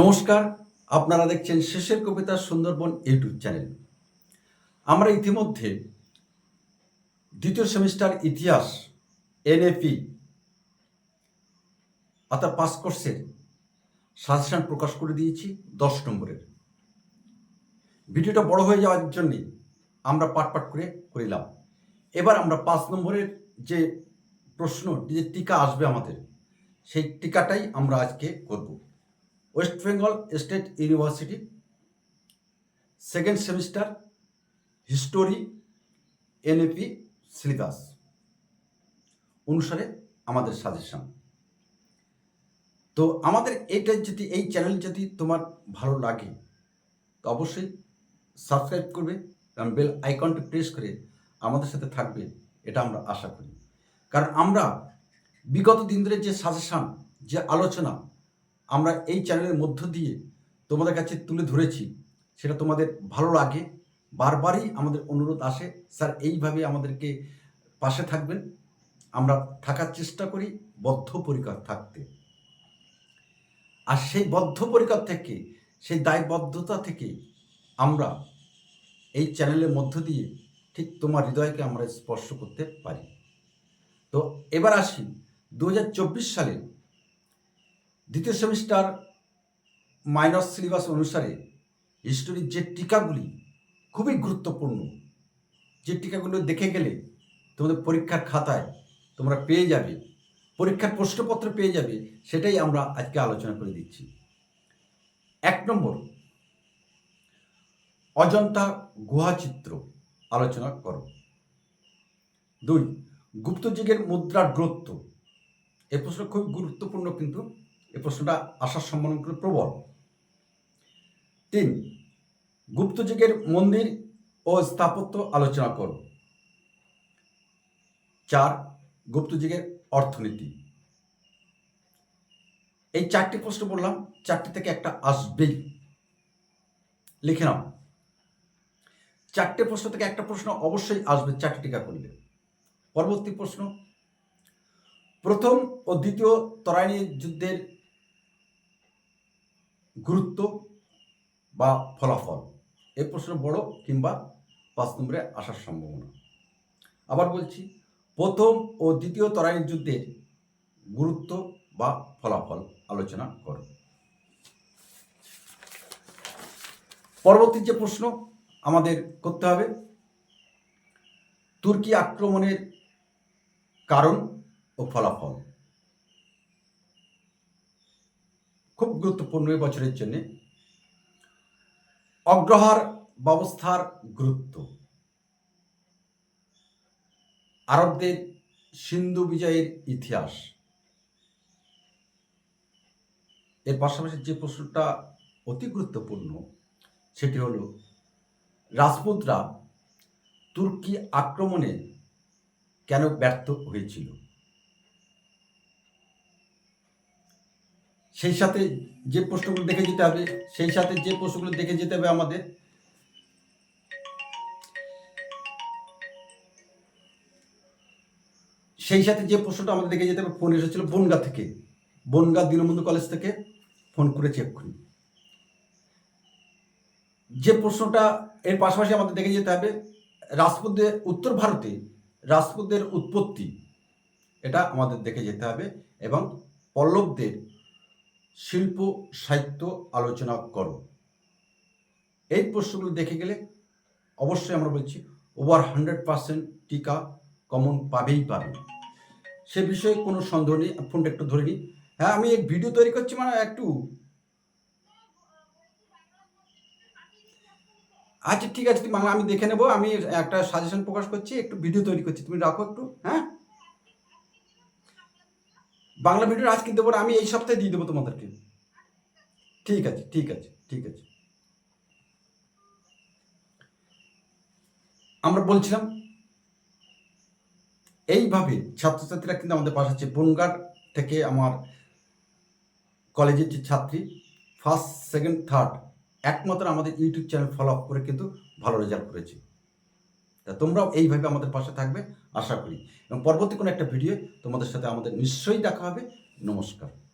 নমস্কার, আপনারা দেখছেন শেষের কবিতা সুন্দরবন ইউটিউব চ্যানেল। আমরা ইতিমধ্যে দ্বিতীয় সেমিস্টার ইতিহাস, এনএপি, অর্থাৎ পাস কোর্সের সাজেশন প্রকাশ করে দিয়েছি দশ নম্বরের। ভিডিওটা বড় হয়ে যাওয়ার জন্যে আমরা পাট পাট করে করিলাম। এবার আমরা পাঁচ নম্বরের যে প্রশ্ন, যে টিকা আসবে আমাদের, সেই টিকাটাই আমরা আজকে করব। West Bengal state university, second semester, history, NEP, syllabus. অনুসারে আমাদের সাজেশন। তো আমাদের এইটা যদি, এই চ্যানেল যদি তোমার ভালো লাগে, তো অবশ্যই সাবস্ক্রাইব করবে, কারণ বেল আইকনটি প্রেস করে আমাদের সাথে থাকবে, এটা আমরা আশা করি। কারণ আমরা বিগত দিন ধরে যে সাজেশন, যে আলোচনা আমরা এই চ্যানেলের মধ্য দিয়ে তোমাদের কাছে তুলে ধরেছি, সেটা তোমাদের ভালো লাগে, বারবারই আমাদের অনুরোধ আসে, স্যার এইভাবে আমাদেরকে পাশে থাকবেন, আমরা থাকার চেষ্টা করি বদ্ধপরিকর থাকতে। আর সেই বদ্ধপরিকর থেকে, সেই দায়বদ্ধতা থেকে আমরা এই চ্যানেলের মধ্য দিয়ে ঠিক তোমার হৃদয়কে আমরা স্পর্শ করতে পারি। তো এবার আসি দু হাজার চব্বিশ সালে দ্বিতীয় সেমিস্টার মাইনর সিলেবাস অনুসারে হিস্টোরির যে টিকাগুলি খুবই গুরুত্বপূর্ণ, যে টিকাগুলো দেখে গেলে তোমাদের পরীক্ষার খাতায় তোমরা পেয়ে যাবে, পরীক্ষার প্রশ্নপত্র পেয়ে যাবে, সেটাই আমরা আজকে আলোচনা করে দিচ্ছি। এক নম্বর, অজন্তা গুহাচিত্র আলোচনা করো। দুই, গুপ্তযুগের মুদ্রার গুরুত্ব এ প্রশ্ন খুব গুরুত্বপূর্ণ কিন্তু এ প্রশ্নটা আসার সম্ভাবনা কিন্তু প্রবল। তিন, গুপ্তযুগের মন্দির ও স্থাপত্য আলোচনা করো। চার, গুপ্তযুগের অর্থনীতি। এই চারটি প্রশ্ন বললাম, চারটি থেকে একটা আসবেই। লিখে নাও। চারটে প্রশ্ন থেকে একটা প্রশ্ন অবশ্যই আসবে, চারটি টিকা করলে। পরবর্তী প্রশ্ন, প্রথম ও দ্বিতীয় তরাইনি যুদ্ধের গুরুত্ব বা ফলাফল। এই প্রশ্ন বড় কিংবা পাঁচ নম্বরে আসার সম্ভাবনা। আবার বলছি, প্রথম ও দ্বিতীয় তরাইনি যুদ্ধের গুরুত্ব বা ফলাফল আলোচনা করো। পরবর্তী যে প্রশ্ন আমাদের করতে হবে, তুর্কি আক্রমণের কারণ ও ফলাফল। খুব গুরুত্বপূর্ণ এই বছরের জন্য। অগ্রহার ব্যবস্থার গুরুত্ব। আরবদের সিন্ধু বিজয়ের ইতিহাস। এর পাশাপাশি যে প্রশ্নটা অতি গুরুত্বপূর্ণ, সেটি হলো, রাজপুতরা তুর্কি আক্রমণে কেন ব্যর্থ হয়েছিল? সেই সাথে যে প্রশ্নগুলো দেখে যেতে হবে, সেই সাথে যে প্রশ্নগুলো দেখে যেতে হবে আমাদের। সেই সাথে যে প্রশ্নটা আমাদের দেখে যেতে হবে, ফোন এসেছিল বনগা থেকে। বনগা দীনবন্ধু কলেজ থেকে ফোন করেছি এক্ষুনি। যে প্রশ্নটা এর পাশাপাশি আমাদের দেখে যেতে হবে রাজপুতদের উত্তর ভারতে রাজপুতদের উৎপত্তি, এটা আমাদের দেখে যেতে হবে এবং পল্লবদের শিল্প, সাহিত্য আলোচনা করো। এই প্রশ্নগুলো দেখে গেলে অবশ্যই আমরা বলছি ওভার হান্ড্রেড পার্সেন্ট টিকা কমন পাবেই পাবে। সে বিষয়ে কোনো সন্দেহ নেই ফোনটা একটু ধরে নিই। হ্যাঁ আমি এক ভিডিও তৈরি করছি মানে একটু। আচ্ছা ঠিক আছে, তুমি আমি দেখে নেব, আমি একটা সাজেশন প্রকাশ করছি, একটু ভিডিও তৈরি করছি, তুমি রাখো একটু হ্যাঁ? বাংলা ভিডিও আজকে দেবো আমি এই সপ্তাহে দিয়ে দেবো তোমাদেরকে। ঠিক আছে ঠিক আছে ঠিক আছে। আমরা বলছিলাম, এইভাবে ছাত্রছাত্রীরা কিন্তু আমাদের পাশে আছে। বনগার থেকে আমার কলেজের যে ছাত্রী ফার্স্ট সেকেন্ড থার্ড একমাত্র আমাদের ইউটিউব চ্যানেল ফলো আপ করে কিন্তু ভালো রেজাল্ট করেছে। তা তোমরাও এইভাবে আমাদের পাশে থাকবে, আশা করি। এবং পরবর্তী কোনো একটা ভিডিও তোমাদের সাথে আমাদের নিশ্চয়ই দেখা হবে। নমস্কার।